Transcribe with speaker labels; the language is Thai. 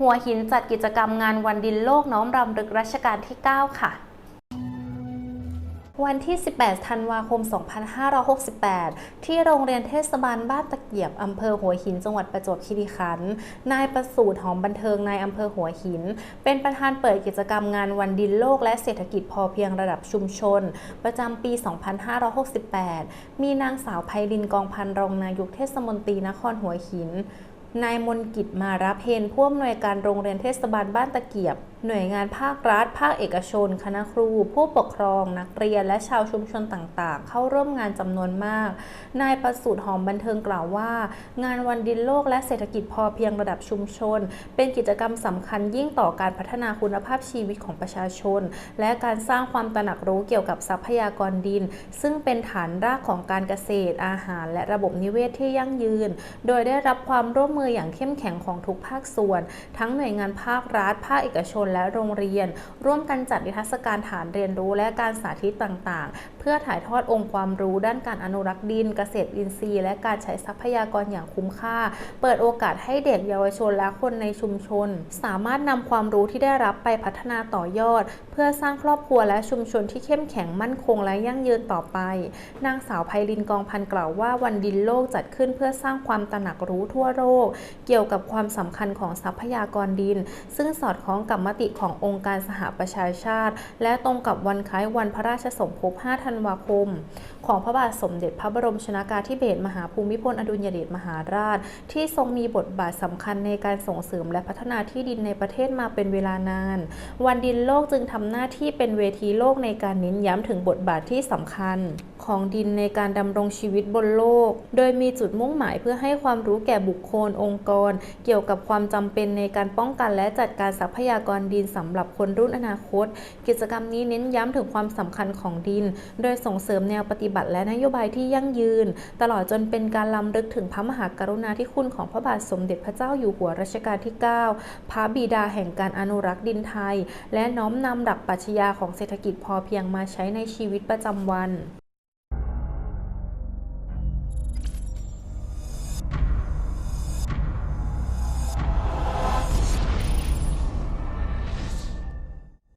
Speaker 1: หัวหินจัดกิจกรรมงานวันดินโลกน้อมรำลึกรัชกาลที่ 9 ค่ะวันที่ 18 ธันวาคม 2568 ที่โรงเรียนเทศบาลบ้านตะเกียบ อำเภอหัวหิน จังหวัดประจวบคีรีขันธ์ นายประสูติหอมบันเทิง นายอำเภอหัวหิน เป็นประธานเปิดกิจกรรมงานวันดินโลกและเศรษฐกิจพอเพียงระดับชุมชน ประจำปี 2568 มีนางสาวไพลินกองพันรองนายกเทศมนตรีนครหัวหิน นายมนกิจมารับเพนผู้อำนวยการโรงเรียนเทศบาลบ้านตะเกียบ หน่วยงานภาครัฐ ภาคเอกชน คณะครู ผู้ปกครอง นักเรียน และชาวชุมชนต่างๆ เข้าร่วมงานจำนวนมาก นายประสูติหอมบันเทิงกล่าวว่า งานวันดินโลกและเศรษฐกิจพอเพียงระดับชุมชน เป็นกิจกรรมสำคัญยิ่งต่อการพัฒนาคุณภาพชีวิตของประชาชน และการสร้างความตระหนักรู้เกี่ยวกับทรัพยากรดิน ซึ่งเป็นฐานรากของการเกษตร อาหาร และระบบนิเวศที่ยั่งยืน โดยได้รับความร่วมมืออย่างเข้มแข็งของทุกภาคส่วน ทั้งหน่วยงานภาครัฐ ภาคเอกชนและโรงเรียน ร่วมกันจัดนิทรรศการฐานเรียนรู้และการสาธิตต่างๆ พื่อถ่ายทอดองค์ความรู้ด้านการอนุรักษ์ดิน เกษตรอินทรีย์ และการใช้ทรัพยากรอย่างคุ้มค่า เปิดโอกาสให้เด็กเยาวชนและคนในชุมชน สามารถนำความรู้ที่ได้รับไปพัฒนาต่อยอด เพื่อสร้างครอบครัวและชุมชนที่เข้มแข็งมั่นคงและยั่งยืนต่อไป นางสาวไพลินกองพันกล่าวว่าวันดินโลกจัดขึ้นเพื่อสร้างความตระหนักรู้ทั่วโลกเกี่ยวกับความสำคัญของทรัพยากรดิน ซึ่งสอดคล้องกับมติขององค์การสหประชาชาติ และตรงกับวันคล้ายวันพระราชสมภพ5ธันวาคม ของพระบาทสมเด็จพระบรมชนากาธิเบศรมหาภูมิพลอดุลยเดชมหาราช ที่ทรงมีบทบาทสำคัญในการส่งเสริมและพัฒนาที่ดินในประเทศมาเป็นเวลานาน วันดินโลกจึงทำหน้าที่เป็นเวทีโลกในการเน้นย้ำถึงบทบาทที่สำคัญ ของดินในการดำรงชีวิตบนโลก โดยมีจุดมุ่งหมายเพื่อให้ความรู้แก่บุคคลองค์กร เกี่ยวกับความจำเป็นในการป้องกันและจัดการทรัพยากรดินสำหรับคนรุ่นอนาคต กิจกรรมนี้เน้นย้ำถึงความสำคัญของดิน โดยส่งเสริมแนวปฏิบัติและนโยบายที่ยั่งยืน ตลอดจนเป็นการล้ำลึกถึงพระมหากรุณาธิคุณของพระบาทสมเด็จพระเจ้าอยู่หัวรัชกาลที่ 9 พระบิดาแห่งการอนุรักษ์ดินไทย และน้อมนำหลักปรัชญาของเศรษฐกิจพอเพียงมาใช้ในชีวิตประจำวัน